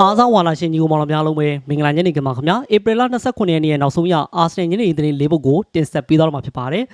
အားစားဝါလာရှင်ညီကိုမောင်တော်များလုံးပဲမင်္ဂလာညနေခင်းပါခင်ဗျာဧပြီလ29ရက်နေ့ရဲ့နောက်ဆုံးရအာဆင်ညနေသတင်းလေးပုဒ်ကိုတင်ဆက်ပေးသွားတော့မှာဖြစ်ပါတယ်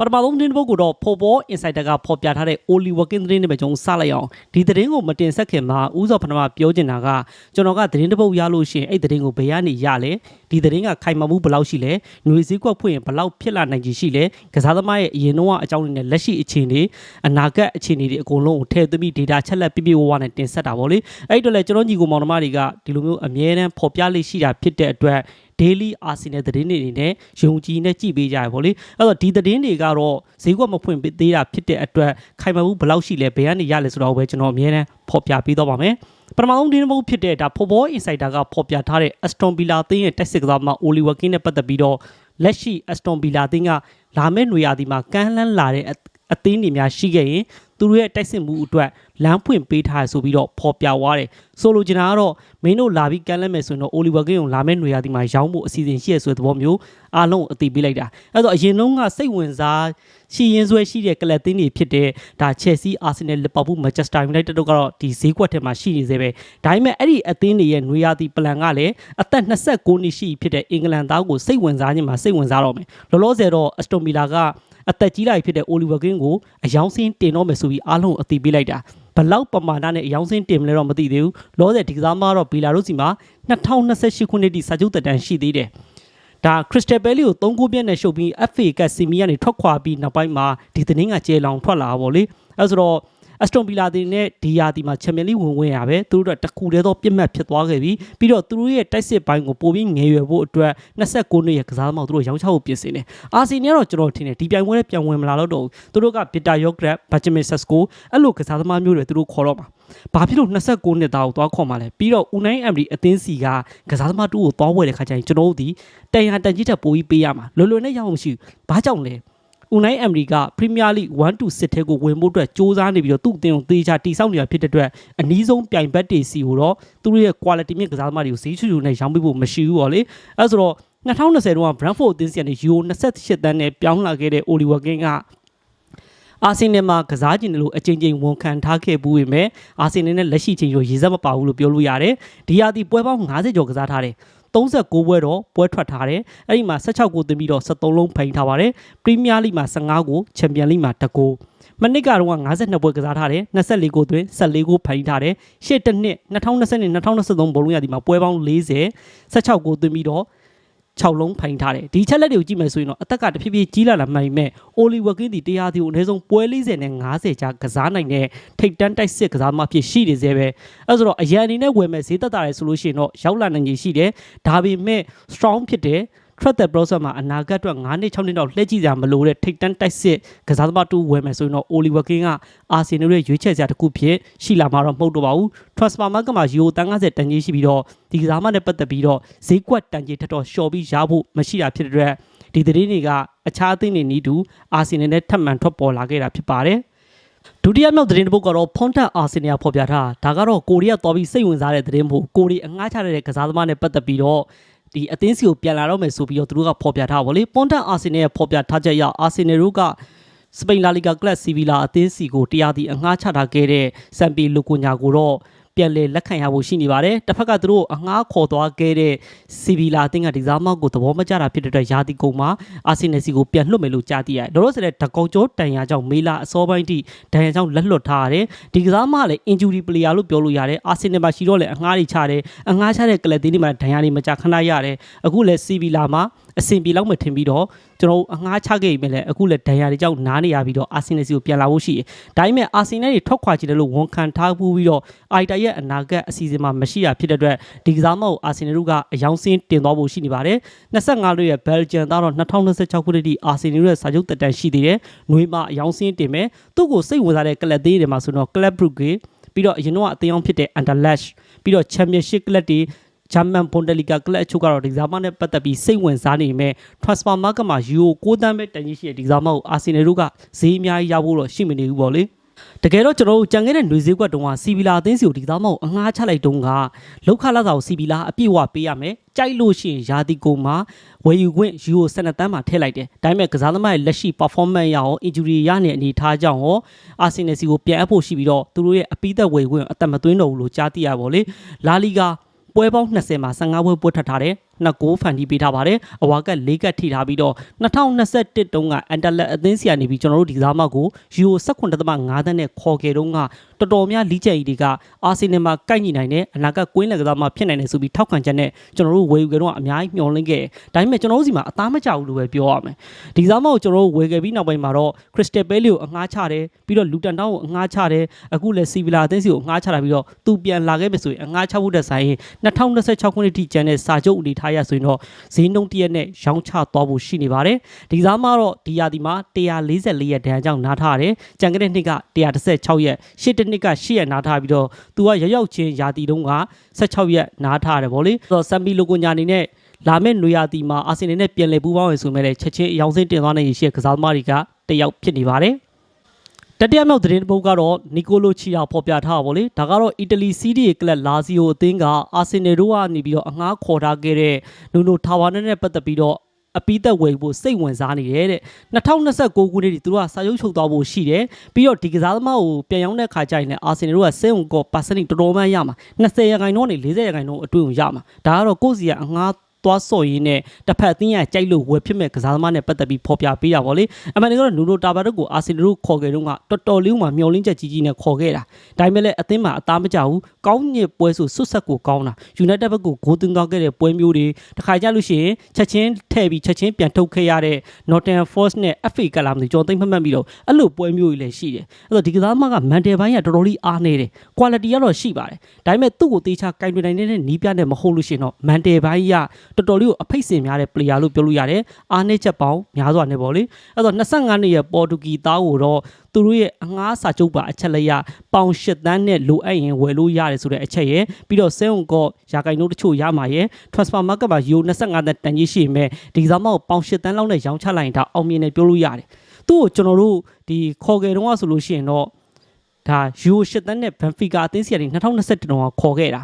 ပထမဆုံးသတင်းတစ်ပုဒ်ကိုတော့ဖော်ပေါ် insider ကဖော်ပြထားတဲ့ Oli Working သတင်းတွေပဲကျွန်တော်စလိုက်အောင်ဒီသတင်းကိုမတင်ဆက်ခင်မှာဥစောပထမပြောချင်တာကကျွန်တော်ကသတင်းတစ်ပုဒ်ရလို့ရှိရင်အဲ့သတင်းကိုဘယ်ကနေရလဲဒီသတင်းကခိုင်မာမှုဘယ်လောက်ရှိလဲຫນွေစည်းကွက်ဖွင့်ရင်ဘယ်လောက်ဖြစ်လာနိုင်ခြေရှိလဲကစားသမားရဲ့အရင်တော့အကြောင်းတွေနဲ့လက်ရှိအခြေအနေအနာဂတ်အခြေအနေတွေအကုန်လုံးကိုထည့်သွင်းပြီး data ချက်လက်ပြပြဝဝနဲ့တင်ဆက်တာပေါ့လေအဲ့တော့လေကျွန်တော်ညီကိုမောင်နှမတွေကဒီလိုမျိုးအမြဲတမ်းဖော်ပြလေးရှိတာဖြစ်တဲ့အတွက် daily arsenal သတင်းတွေအနေနဲ့ယုံကြည်နဲ့ကြည့်ပေးကြရပါလေအဲ့တော့ဒီသတင်းတွေကတော့ဈေးကွက်မဖွင့်ပေးသေးတာဖြစ်တဲ့အတွက်ခိုင်မာမှုဘယ်လောက်ရှိလဲဘယ်ကနေရလဲဆိုတော့ပဲကျွန်တော်အမြဲတမ်းဖော်ပြပေးတော့ပါမယ်ပထမဆုံးဒီနေ့မဟုတ်ဖြစ်တဲ့ဒါ Football Insider ကဖော်ပြထားတဲ့ Aston Villa အသင်းရဲ့တက်စစ်ကစားမ Oliver King နဲ့ပတ်သက်ပြီးတော့လက်ရှိ Aston Villa အသင်းကလာမယ့်ຫນွေရာသီမှာကမ်းလှမ်းလာတဲ့အ အသင်းတွေများရှိခဲ့ရင်သူတို့ရဲ့တိုက်စစ်မှုအတွက်လမ်းဖွင့်ပေးထားဆိုပြီးတော့ဖော်ပြသွားတယ်။ဆိုလိုချင်တာကတော့မင်းတို့လာပြီးကမ်းလက်မယ်ဆိုရင်တော့ Oliver King ကိုလာမယ့်နေရာဒီမှာရောင်းဖို့အစီအစဉ်ရှိရဆိုတဲ့သဘောမျိုးအားလုံးအသိပေးလိုက်တာ။အဲဆိုအရင်တုန်းကစိတ်ဝင်စားရှိရင်ဆွဲရှိတဲ့ကလပ်သင်းတွေဖြစ်တဲ့ဒါ Chelsea, Arsenal, Liverpool, Manchester United တို့ကတော့ဒီဈေးကွက်ထဲမှာရှိနေသေးပဲ။ဒါပေမဲ့အဲ့ဒီအသင်းတွေရဲ့နေရာဒီ plan ကလည်းအသက်29နှစ်ရှိဖြစ်တဲ့အင်္ဂလန်သားကိုစိတ်ဝင်စားခြင်းမှာစိတ်ဝင်စားတော့မယ်။လောလောဆယ်တော့ Aston Villa က အသက်ကြီးလာပြီဖြစ်တဲ့ Oliver King ကိုအယောင်စင်းတင်တော့မယ်ဆိုပြီးအားလုံးအသိပေးလိုက်တာဘလောက်ပမာဏနဲ့အယောင်စင်းတင်မလဲတော့မသိသေးဘူးလောဆယ်ဒီကစားမတော့ဘီလာတို့စီမှာ2028ခုနှစ်ထိစာချုပ်သက်တမ်းရှိသေးတယ်ဒါခရစ္စတယ်ဘဲလီကို၃ခုပြည့်နဲ့ရှုပ်ပြီး FA ကစီမီကနေထွက်ခွာပြီးနောက်ပိုင်းမှာဒီသတင်းကကျေလောင်ထွက်လာပါဗောလေအဲဆိုတော့ အစတွန်ဗီလာတင်နဲ့ဒီယာတီမှာချန်ပီယံလိဝင်ဝင်ရပဲသူတို့တော့တခုတည်းသောပြစ်မှတ်ဖြစ်သွားခဲ့ပြီပြီးတော့သူတို့ရဲ့တိုက်စစ်ပိုင်းကိုပိုပြီးငယ်ရွယ်ဖို့အတွက်29နှစ်ရဲ့ကစားသမားကိုသူတို့ရောင်းချဖို့ပြင်ဆင်တယ်အာဆီနီကတော့ကျွန်တော်ထင်တယ်ဒီပြိုင်ပွဲနဲ့ပြန်ဝင်မလာတော့တော့ဘူးသူတို့ကဗစ်တာယော့ဂရက်ဘတ်ဂျမင်ဆက်စကိုအဲ့လိုကစားသမားမျိုးတွေသူတို့ခေါ်တော့မှာဘာဖြစ်လို့29နှစ်သားကိုသွားခေါ်မှာလဲပြီးတော့ဦးနိုင်အမ်ဒီအသင်းစီကကစားသမားတူကိုသွားဝယ်တဲ့ခါကျရင်ကျွန်တော်တို့ဒီတန်ရတန်ကြီးတက်ပိုးပြီးပေးရမှာလွယ်လွယ်နဲ့ရအောင်မရှိဘူးဘာကြောင့်လဲ ဦးနိုင်အမ်ရီကပရီးမီးယားလိ1 to 6ထဲကိုဝင်ဖို့အတွက်စ조사နေပြီးတော့သူ့အသင်းကိုသေချာတိစောက်နေတာဖြစ်တဲ့အတွက်အနည်းဆုံးပြိုင်ဘက်တွေစီကိုတော့သူတို့ရဲ့ quality မြင့်ကစားသမားတွေကိုဈေးချူချူနဲ့ရောင်းပေးဖို့မရှိဘူးပေါ့လေအဲဆိုတော့2020တုန်းက Brentford အသင်းစီကနေ Euro 28တန်းနဲ့ပြောင်းလာခဲ့တဲ့ Oliver King ကအာဆင်နယ်မှာကစားကျင်တယ်လို့အချိန်ချင်းဝန်ခံထားခဲ့ဘူးပေမဲ့အာဆင်နယ်နဲ့လက်ရှိချိန်ရောရေစက်မပါဘူးလို့ပြောလို့ရတယ်။ဒီဟာဒီပွဲပေါင်း90ကျော်ကစားထားတယ်။ 39ပွဲတော့ပွဲထွက်ထားတယ်။အဲ့ဒီမှာ16ကိုတင်ပြီးတော့73လုံးဖိန်ထားပါတယ်။ပရီးမီးယားလိမှာ15ကိုချန်ပီယံလိမှာ1ကိုမနစ်ကတော့52ပွဲကစားထားတယ်24ကိုသွင်း14ကိုဖိန်ထားတယ်ရှေ့တစ်နှစ်2020နဲ့2023ဘောလုံးရဒီမှာပွဲပေါင်း40 16ကိုသွင်းပြီးတော့ 6လုံးဖိုင်ထားတယ်ဒီချက်လက်တွေကိုကြည့်မယ်ဆိုရင်တော့အသက်ကတဖြည်းဖြည်းကြီးလာလာမှန်ပေမဲ့အိုလီဝကင်းဒီတရားဒီကိုအနည်းဆုံးပွဲ40နဲ့50ကြာကစားနိုင်တဲ့ထိတ်တန်းတိုက်စစ်ကစားမှဖြစ်ရှိနေသေးပဲအဲဆိုတော့အရန်အနေနဲ့ဝယ်မဲ့ဈေးသက်သာတယ်ဆိုလို့ရှိရင်တော့ရောက်လာနိုင်ကြီးရှိတယ်ဒါပေမဲ့ strong ဖြစ်တယ် threat the process မှာအနာဂတ်အတွက်9နှစ်6နှစ်တော့လှည့်ကြည့်ကြမလို့တဲ့ထိတ်တန်းတိုက်စစ်ကစားသမားတူဝယ်မယ်ဆိုရင်တော့ Oliver King ကအာဆင်နယ်ရဲ့ရွေးချယ်စရာတစ်ခုဖြစ်ရှိလာမှာတော့မဟုတ်တော့ပါဘူး transfer market မှာ Euro တန်း90တန်ကြီးရှိပြီးတော့ဒီကစားမနဲ့ပတ်သက်ပြီးတော့ဈေးကွက်တန်ကြီးထက်တော့လျှော်ပြီးရဖို့မရှိတာဖြစ်တဲ့အတွက်ဒီသတင်းတွေကအခြားအသင်းတွေနီးတူအာဆင်နယ်နဲ့ထပ်မံထွက်ပေါ်လာခဲ့တာဖြစ်ပါတယ်ဒုတိယမြောက်သတင်းတစ်ပုဒ်ကတော့ဖွန်တက်အာဆင်နယ်ဖော်ပြထားဒါကတော့ကိုရီးယားတော်ပြီးစိတ်ဝင်စားတဲ့သတင်းဖို့ကိုရီအငှားချတဲ့ကစားသမားနဲ့ပတ်သက်ပြီးတော့ ဒီအသင်းစီကိုပြန်လာတော့မယ်ဆိုပြီးတော့သူတို့ကဖော်ပြထားပါလေပွန်တက်အာဆင်နယ်ရဲ့ဖော်ပြထားချက်အရအာဆင်နယ်တို့ကစပိန်လာလီဂါကလပ်စီဗီလာအသင်းစီကိုတရားဒီအငှားချထားခဲ့တဲ့စံပီလူကိုညာကိုတော့ ပြန်လေလက်ခံရဖို့ရှိနေပါတယ်တစ်ဖက်ကသူတို့အငှားခေါ်သွားခဲ့တဲ့စီဗီလာအသင်းကဒီစားမောက်ကိုသဘောမကျတာဖြစ်တဲ့အတွက်ယာတီကုံမှာအာဆင်နယ်စီကိုပြန်လွှတ်မယ်လို့ကြားသိရတယ်လောလောဆယ်တကောက်ကျော်တန်ရာကြောင့်မေလာအစောပိုင်းထိတန်ရာကြောင့်လက်လွတ်ထားရတယ်ဒီကစားမလည်း injury player လို့ပြောလို့ရတယ်အာဆင်နယ်မှာရှိတော့လေအငှားတွေချတယ်အငှားချတဲ့ကလပ်သင်းတွေမှာဒဏ်ရာတွေမကြခဏရတယ်အခုလည်းစီဗီလာမှာ အဆင်ပြေလောက်မှထင်ပြီးတော့ကျွန်တော်အငှားချခဲ့ပြီလေအခုလည်းဒဏ်ရာတွေကြောင့်နားနေရပြီးတော့အာဆင်နယ်စီကိုပြန်လာဖို့ရှိတယ်ဒါပေမဲ့အာဆင်နယ်တွေထွက်ခွာကြည့်တယ်လို့ဝန်ခံထားပူးပြီးတော့အိုက်တာရဲ့အနာဂတ်အစီအစဉ်မှာမရှိတာဖြစ်တဲ့အတွက်ဒီကစားမကိုအာဆင်နယ်တို့ကအယောင်စင်းတင်သွားဖို့ရှိနေပါတယ်25လို့ရဲ့ဘယ်လ်ဂျန်သားတော့2026ခုနှစ်ထိအာဆင်နယ်ရဲ့စာချုပ်တက်တန်ရှိသေးတယ်။နှွေးမှာအယောင်စင်းတင်မယ်။သူ့ကိုစိတ်ဝင်စားတဲ့ကလပ်သေးတွေမှာဆိုတော့ Club Brugge ပြီးတော့အရင်တော့အသင်းအောင်ဖြစ်တဲ့ Anderlecht ပြီးတော့ Championship ကလပ်တွေ ဂျာမန်ဘွန်ဒလီဂါကလပ်အချို့ကတော့ဒီဇာမနဲ့ပတ်သက်ပြီးစိတ်ဝင်စားနေပေမဲ့ transfer market မှာယူရို6တန်းပဲတန်ကြီးရှိတဲ့ဒီဇာမကိုအာဆင်နယ်တို့ကဈေးအများကြီးရဖို့တော့ရှိမနေဘူးပေါ့လေတကယ်တော့ကျွန်တော်တို့ကြံခဲ့တဲ့ຫນွေစည်းကွက်တုန်းကစီဗီလာအသင်းစီကိုဒီသားမောက်အငှားချလိုက်တုန်းကလောက်ခလာစာကိုစီဗီလာအပြည့်ဝပေးရမယ်ကြိုက်လို့ရှိရင်ယာတီကိုမှာဝယ်ယူခွင့်ယူကို12တန်းမှာထည့်လိုက်တယ်ဒါပေမဲ့ကစားသမားရဲ့လက်ရှိ performance ရအောင် injury ရနေတဲ့အနေအထားကြောင့်ရောအာဆင်နယ်စီကိုပြန်အပ်ဖို့ရှိပြီးတော့သူတို့ရဲ့အပိသက်ဝယ်ယူခွင့်အသက်မသွင်းတော့ဘူးလို့ကြားသိရပါဗောလေလာလီဂါ ပွဲပေါင်း20မှာ15ပွဲပွဲထပ်ထားတယ် နှစ်ကိုဖန်တီးပေးထားပါတယ်အဝါက၄ကတ်ထိထားပြီးတော့2021တုန်းကအန်တလက်အသင်းစီကနေပြီးကျွန်တော်တို့ဒီကစားမကိုယူရို18.5တန်းနဲ့ခေါ်ခဲ့တုန်းကတော်တော်များလီးကျယ်ကြီးတွေကအာဆင်နယ်မှာကိုက်ညီနိုင်တဲ့အနာကကွင်းလက်ကစားမဖြစ်နိုင်တယ်ဆိုပြီးထောက်ခံချက်နဲ့ကျွန်တော်တို့ဝယ်ယူကြတော့အများကြီးမျှော်လင့်ခဲ့တယ်ဒါပေမဲ့ကျွန်တော်တို့စီမှာအသားမကျဘူးလို့ပဲပြောရမယ်ဒီကစားမကိုကျွန်တော်တို့ဝယ်ခဲ့ပြီးနောက်ပိုင်းမှာတော့ခရစ်စတယ်ပဲလီကိုအငှားချတယ်ပြီးတော့လူတန်တောင်းကိုအငှားချတယ်အခုလည်းစီဗီလာအသင်းစီကိုအငှားချတာပြီးတော့သူပြန်လာခဲ့ပြီဆိုရင်အငှားချဖို့တက်ဆိုင်ရင်2026ခုနှစ်ထိကျန်တဲ့စာချုပ်အနေထားရဆိုရင်တော့ဈေးနှုန်းတရက်နဲ့ရောင်းချသွားဖို့ရှိနေပါတယ်ဒီကစားမတော့ဒီရာသီမှာ144ရက်ဒဏ်ကြောင့်နားထားတယ်ကြံခဲ့တဲ့နှစ်က116ရက်ရှစ်တစ်နှစ်က8ရက်နားထားပြီးတော့သူကရောက်ရောက်ချင်းရာသီတုန်းက16ရက်နားထားတယ်ဗောလေဆိုတော့ဆမ်ဘီလိုကိုညာအနေနဲ့လာမယ့်နွေရာသီမှာအာဆင်နယ်နဲ့ပြန်လည်ပူးပေါင်းရဆိုမဲ့လည်းချက်ချင်းအယောင်စင်းတင်သွားနိုင်ရရှိတဲ့ကစားသမားတွေကတယောက်ဖြစ်နေပါတယ် တတိယမြောက်သတင်းတစ်ပုဒ်ကတော့နီကိုလိုချီယာဖော်ပြထားတာဗောလေဒါကတော့အီတလီစီးဒီကလပ်လာဇီယိုအသင်းကအာဆင်နယ်တို့ကနေပြီးတော့အငှားခေါ်ထားခဲ့တဲ့နူနိုထာဝါနဲ့နဲ့ပတ်သက်ပြီးတော့အပီးသက်ဝယ်ဖို့စိတ်ဝင်စားနေတယ်တဲ့2029ခုနှစ်ဒီသူတို့ကစာချုပ်ချုပ်သွားဖို့ရှိတယ်ပြီးတော့ဒီကစားသမားကိုပြန်ရောက်တဲ့ခါကျရင်လည်းအာဆင်နယ်တို့ကစိတ်ဝင်ကောပါစနစ်တော်တော်မှန်းရမှာ20ရာခိုင်နှုန်းနဲ့40ရာခိုင်နှုန်းအတွင်းကိုရမှာဒါကတော့ကိုယ့်စီကအငှား သွားစော်ရင်းနဲ့တစ်ဖက်အသင်းရကြိုက်လို့ဝယ်ဖြစ်မဲ့ကစားသမားနဲ့ပတ်သက်ပြီးဖော်ပြပေးတာဗောလေအမှန်တကယ်တော့နူနိုတာဘာတက်ကိုအာဆင်နယ်တို့ခေါ်ခဲ့တော့ကတော်တော်လေးမှမျောလင်းချက်ကြီးကြီးနဲ့ခေါ်ခဲ့တာဒါပေမဲ့လည်းအသင်းမှာအသားမကျဘူးကောင်းညစ်ပွဲဆိုဆွတ်ဆက်ကိုကောင်းတာယူနိုက်တက်ဘက်ကိုဂိုးသွင်းသွားခဲ့တဲ့ပွဲမျိုးတွေတစ်ခါကြလို့ရှိရင်ချက်ချင်းထည့်ပြီးချက်ချင်းပြန်ထုတ်ခဲ့ရတဲ့ Nottingham Forest နဲ့ FA ကလာမသိကျွန်တော်သိမ့်မှတ်မှတ်ပြီးတော့အဲ့လိုပွဲမျိုးတွေလည်းရှိတယ်အဲ့တော့ဒီကစားသမားကမန်တယ်ပိုင်းကတော်တော်လေးအားနေတယ် quality ကတော့ရှိပါတယ်ဒါပေမဲ့သူ့ကိုတေးချကင်တွင်နိုင်တဲ့နီးပြနဲ့မဟုတ်လို့ရှိရင်တော့မန်တယ်ပိုင်းကတော်တော်လေးကိုအဖိတ်စင်များတဲ့ player လို့ပြောလို့ရတယ်အားနေချက်ပေါင်းများစွာနဲ့ပေါ့လေအဲ့တော့25နှစ်ရဲ့ပေါ်တူဂီသားကိုတော့သူတို့ရဲ့အငှားစာချုပ်ပါအချက်လက်ရပေါင်8တန်းနဲ့လိုအပ်ရင်ဝယ်လို့ရတယ်ဆိုတဲ့အချက်ရယ်ပြီးတော့ဆဲုံကောရာဂိုင်နှုန်းတချို့ရမှာရယ် transfer market မှာယူ25တန်းတန်ကြီးရှိမယ်ဒီကစားမောက်ပေါင်8တန်းလောက်နဲ့ရောင်းချလိုက်ရင်ဒါအောင်မြင်တယ်ပြောလို့ရတယ်သူ့ကိုကျွန်တော်တို့ဒီခေါ်ကြတုန်းကဆိုလို့ရှိရင်တော့ ဒါယူ8တန်းနဲ့ဘန်ဖီကာအသင်းစီကနေ2021တုန်းကခေါ်ခဲ့တာ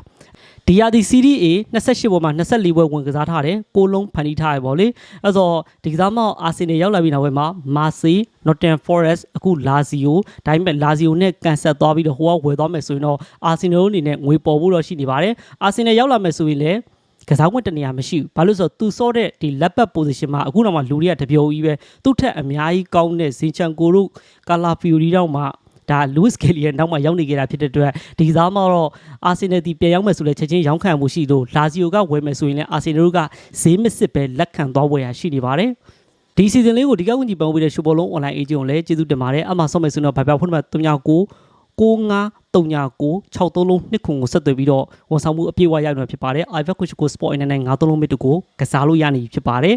ဒီယာဒီ Serie A 28ပေါ်မှာ24ပွဲဝင်ကစားထားတယ်ကိုလုံးဖန်တီးထားရပေါ့လေအဲ့တော့ဒီကစားမောက်အာဆင်နယ်ရောက်လာပြီးနောက်ပိုင်းမှာမာစီ Nottingham Forest အခုလာဇီယိုဒါပေမဲ့လာဇီယိုနဲ့ကန်ဆက်သွားပြီးတော့ဟိုကဝယ်သွားမယ်ဆိုရင်တော့အာဆင်နယ်အနေနဲ့ငွေပေါ်ဖို့တော့ရှိနေပါတယ်အာဆင်နယ်ရောက်လာမယ်ဆိုရင်လည်းကစားခွင့်တနေရာမရှိဘူးဘာလို့လဲဆိုတော့သူစောတဲ့ဒီလက်ပတ် position မှာအခုတော့မှလူတွေကတပြုံကြီးပဲသူ့ထက်အများကြီးကောင်းတဲ့ဇင်ချန်ကိုတို့ကာလာဖီယိုရီတော့မှ ဒါ Lewis Kelly ရဲ့နောက်မှာရောက်နေကြတာဖြစ်တဲ့အတွက်ဒီကစားမှာတော့အာဆင်နယ်ဒီပြန်ရောက်မယ်ဆိုလဲချက်ချင်းရောင်းခံမှုရှိလို့လာဇီယိုကဝယ်မယ်ဆိုရင်လည်းအာဆင်နယ်တို့ကဈေးမစစ်ပဲလက်ခံသွားဝယ်ရရှိနေပါတယ်ဒီစီဇန်လေးကိုဒီကဝင်ကြီးပန်ပေးတဲ့ရှုပ်ဘောလုံး online agent ကိုလည်းကျေးဇူးတင်ပါတယ်အမှဆော့မယ်ဆိုတော့ဗိုင်ပြောက်ဖွင့်မှာ39 69 39 63လုံးနှစ်ခုကိုဆက်သွယ်ပြီးတော့ဝန်ဆောင်မှုအပြည့်အဝရနိုင်မှာဖြစ်ပါတယ် iVet Coach ကို Sport အနေနဲ့93လုံးမစ်တူကိုကစားလို့ရနေပြီဖြစ်ပါတယ်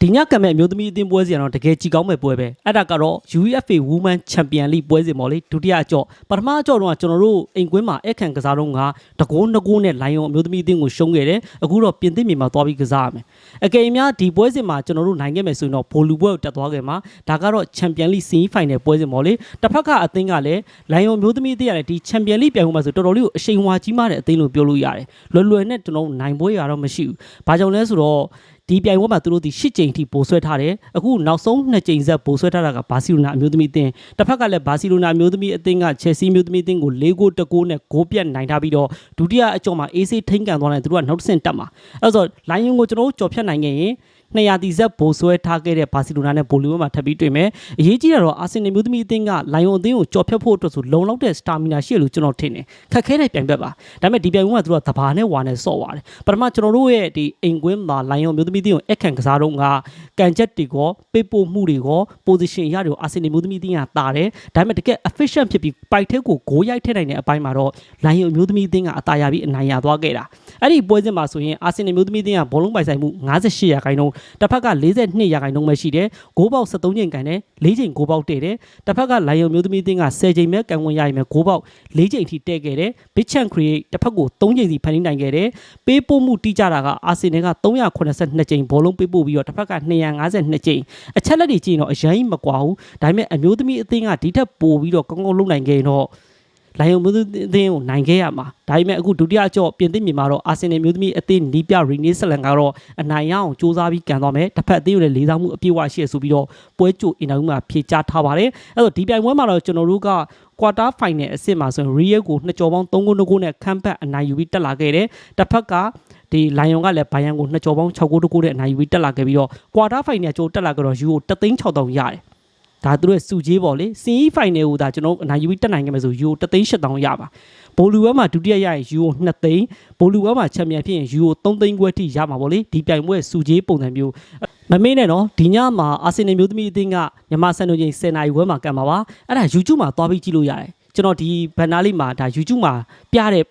ဒီညကံမဲ့အမျိုးသမီးအသင်းပွဲစီကတော့တကယ်ကြည်ကောင်းမဲ့ပွဲပဲအဲ့ဒါကတော့ UEFA Women Champion League ပွဲစဉ်ပေါ့လေဒုတိယအကြော့ပထမအကြော့တော့ကျွန်တော်တို့အိမ်ကွင်းမှာအခန့်ကစားတော့ကတကိုးနှကိုးနဲ့လိုင်ယွန်အမျိုးသမီးအသင်းကိုရှုံးခဲ့တယ်အခုတော့ပြင်သစ်မြေမှာသွားပြီးကစားရမယ်အကယ်၍များဒီပွဲစဉ်မှာကျွန်တော်တို့နိုင်ခဲ့မယ်ဆိုရင်တော့ဘိုလူပွဲကိုတက်သွားခဲ့မှာဒါကတော့ Champion League Semi Final ပွဲစဉ်ပေါ့လေတစ်ဖက်ကအသင်းကလည်းလိုင်ယွန်အမျိုးသမီးအသင်းကလည်းဒီ Champion League ပြိုင်ပွဲမှာဆိုတော်တော်လေးကိုအရှိန်ဝါကြီးမားတဲ့အသင်းလို့ပြောလို့ရတယ်လွယ်လွယ်နဲ့ကျွန်တော်တို့နိုင်ပွဲရတော့မရှိဘူးဘာကြောင့်လဲဆိုတော့ ဒီပြိုင်ပွဲမှာသူတို့ဒီ၈ကြိမ်ထိပိုဆွဲထားတယ်အခုနောက်ဆုံး2ကြိမ်ဆက်ပိုဆွဲထားတာကဘာစီလိုနာအမျိုးသမီးအသင်းတစ်ဖက်ကလည်းဘာစီလိုနာအမျိုးသမီးအသင်းကချယ်ဆီအမျိုးသမီးအသင်းကို၄ဂိုးတကိုးနဲ့ဂိုးပြတ်နိုင်ထားပြီးတော့ဒုတိယအကြော့မှာအေးဆေးထိန်းကန်သွားတယ်သူတို့ကနောက်တစ်ဆင့်တက်မှာအဲ့တော့လိုင်းယွန်ကိုကျွန်တော်တို့ကြော်ဖြတ်နိုင်ခဲ့ရင် 200တီဆက်ဘိုဆွဲထားခဲ့တဲ့ဘာစီလိုနာနဲ့ဘိုလီဝဲမှာထပ်ပြီးတွေ့မယ်အရေးကြီးတာတော့အာဆင်နယ်မျိုးသမီးအသင်းကလိုင်ယွန်အသင်းကိုကြော်ဖြတ်ဖို့အတွက်ဆိုလုံလောက်တဲ့စတာမီနာရှိရလို့ကျွန်တော်ထင်တယ်ခက်ခဲတဲ့ပြိုင်ဘက်ပါဒါပေမဲ့ဒီပြိုင်ပွဲမှာသူတို့ကတဘာနဲ့ဝါနဲ့ဆော့သွားတယ်ပထမကျွန်တော်တို့ရဲ့ဒီအိမ်ကွင်းမှာလိုင်ယွန်မျိုးသမီးအသင်းကိုအခန့်ကစားတော့ကကန်ချက်တွေကောပေးပို့မှုတွေကော position ရတွေကိုအာဆင်နယ်မျိုးသမီးအသင်းကတာတယ်ဒါပေမဲ့တကယ် efficient ဖြစ်ပြီးပိုက်ထဲကိုဂိုးရိုက်ထည့်နိုင်တဲ့အပိုင်းမှာတော့လိုင်ယွန်မျိုးသမီးအသင်းကအသာရပြီးအနိုင်ရသွားခဲ့တာအဲ့ဒီပွဲစဉ်မှာဆိုရင်အာဆင်နယ်မျိုးသမီးအသင်းကဘောလုံးပိုင်ဆိုင်မှု58ရာခိုင်နှုန်းတစ်ဖက်က42ရာခိုင်နှုန်းပဲရှိတယ်ဂိုးပေါက်73ချိန်ကန်တယ်4ချိန်ဂိုးပေါက်တည့်တယ်တစ်ဖက်ကလိုင်ယုံမျိုးသမီးအသင်းက10ချိန်ပဲကန်ဝင်ရရင်ပဲဂိုးပေါက်4ချိန်ထိတည့်ခဲ့တယ် Big Chan Create တစ်ဖက်ကို3ချိန်စီဖန်တီးနိုင်ခဲ့တယ်ပေးပို့မှုတိကျတာကအာဆင်နယ်က382ချိန်ဘောလုံးပေးပို့ပြီးတော့တစ်ဖက်က252ချိန်အချက်လက်တွေကြည့်ရင်တော့အရင်မကွာဘူးဒါပေမဲ့အမျိုးသမီးအသင်းကဒီထက်ပိုပြီးတော့ကောင်းကောင်းလုပ်နိုင်ခဲ့ရင်တော့ လိုင်ယုံမျိုးသမီးအသင်းကိုနိုင်ခဲ့ရမှာဒါပေမဲ့အခုဒုတိယအကြော့ပြင်သစ်မြန်မာတော့အာဆင်နယ်မျိုးသမီးအသင်းနီးပြရီနီးဆလန်ကတော့အနိုင်ရအောင်စူးစမ်းပြီးကန်သွားမယ်တစ်ဖက်အသင်းကိုလည်းလေးစားမှုအပြည့်အဝရှိရဆိုပြီးတော့ပွဲကြိုအင်တာဗျူးမှာဖြေကြားထားပါတယ်အဲ့တော့ဒီပြိုင်ပွဲမှာတော့ကျွန်တော်တို့က quarter final အဆင့်မှာဆိုရင် Real ကိုနှစ်ကြော်ပေါင်း3ဂိုး2ဂိုးနဲ့ခန့်ပတ်အနိုင်ယူပြီးတက်လာခဲ့တယ်တစ်ဖက်ကဒီလိုင်ယုံကလည်းဘိုင်ယန်ကိုနှစ်ကြော်ပေါင်း6ဂိုး2ဂိုးနဲ့အနိုင်ယူပြီးတက်လာခဲ့ပြီးတော့ quarter final ကျိုးတက်လာကြတော့ယူကို3သိန်း6တောင်ရတယ် ဒါသူတို့ရဲ့စုကြီးပေါ့လေစီးဖိုင်နယ်ကိုဒါကျွန်တော်အနိုင်ယူပြီးတက်နိုင်ခဲ့မယ်ဆိုယူ3သိန်း8တောင်ရပါဘိုလူဝဲမှာဒုတိယရရင်ယူကို2သိန်းဘိုလူဝဲမှာချန်ပီယံဖြစ်ရင်ယူကို3သိန်းခွဲထိရမှာပေါ့လေဒီပြိုင်ပွဲစုကြီးပုံစံမျိုးမမေ့နဲ့နော်ဒီညမှာအာဆင်နယ်မျိုးသမီးအသင်းကမြန်မာစံတော်ချိန်10နာရီခွဲမှာကံပါပါအဲ့ဒါ YouTube မှာသွားပြီးကြည့်လို့ရတယ်ကျွန်တော်ဒီဘန်နာလေးမှာဒါ YouTube မှာပြတဲ့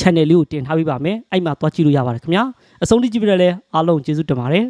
channel လေးကိုတင်ထားပေးပါမယ်အဲ့မှာသွားကြည့်လို့ရပါတယ်ခင်ဗျာအဆုံးထိကြည့်ပြတဲ့လဲအားလုံးကျေးဇူးတင်ပါတယ်